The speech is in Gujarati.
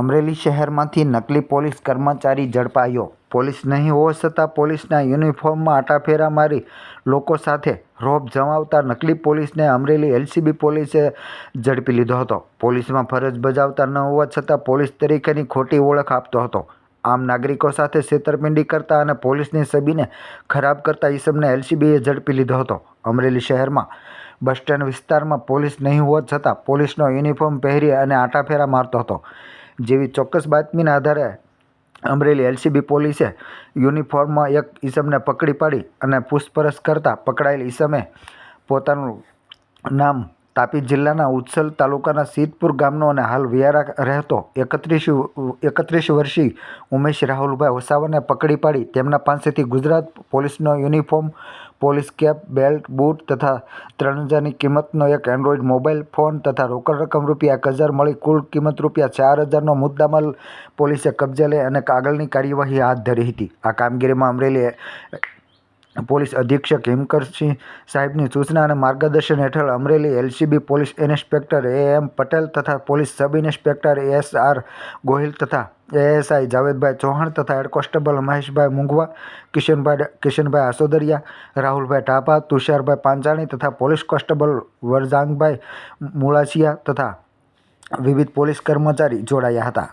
અમરેલી શહેરમાંથી નકલી પોલીસ કર્મચારી ઝડપાયો. પોલીસ નહીં હોવા છતાં પોલીસના યુનિફોર્મમાં આટાફેરા મારી લોકો સાથે રોબ જમાવતા નકલી પોલીસને અમરેલી એલસીબી પોલીસે ઝડપી લીધો હતો. પોલીસમાં ફરજ બજાવતા ન હોવા છતાં પોલીસ તરીકેની ખોટી ઓળખ આપતો હતો. આમ નાગરિકો સાથે છેતરપિંડી કરતા અને પોલીસની છબીને ખરાબ કરતા ઈસમને એલસીબીએ ઝડપી લીધો હતો. અમરેલી શહેરમાં બસ સ્ટેન્ડ વિસ્તારમાં પોલીસ નહીં હોવા છતાં પોલીસનો યુનિફોર્મ પહેરી અને આટાફેરા મારતો હતો. જેવી ચોક્કસ બાતમીના આધારે અમરેલી એલસીબી પોલીસે યુનિફોર્મમાં એક ઈસમને પકડી પાડી અને પૂછપરછ કરતાં પકડાયેલ ઈસમે પોતાનું નામ તાપી જિલ્લાના ઉત્સલ તાલુકાના સીતપુર ગામનો અને હાલ વિયારા રહેતો એકત્રીસ એકત્રીસ વર્ષીય ઉમેશ રાહુલભાઈ વસાવાને પકડી પાડી તેમના પાસેથી ગુજરાત પોલીસનો uniform, police cap, belt, boot તથા ત્રણ હજારની કિંમતનો એક એન્ડ્રોઈડ મોબાઈલ ફોન તથા રોકડ રકમ રૂપિયા એક હજાર મળી કુલ કિંમત રૂપિયા ચાર હજારનો મુદ્દામાલ પોલીસે કબજે લઈ અને આગળની કાર્યવાહી હાથ ધરી હતી. આ કામગીરીમાં અમરેલી પોલીસ અધિક્ષક હિમકરસિંહ સાહેબની સૂચના અને માર્ગદર્શન હેઠળ Amreli LCB police inspector A M Patel તથા police sub inspector S R Gohil તથા એએસઆઈ જાવેદભાઈ ચૌહાણ તથા હેડ કોન્સ્ટેબલ મહેશભાઈ મુંગવા કિશનભાઈ કિશનભાઈ આસોદરિયા, રાહુલભાઈ ટાપા તુષારભાઈ પાંચાણી તથા પોલીસ કોન્સ્ટેબલ વરજાંગભાઈ મુળાસિયા તથા વિવિધ પોલીસ કર્મચારી જોડાયા હતા.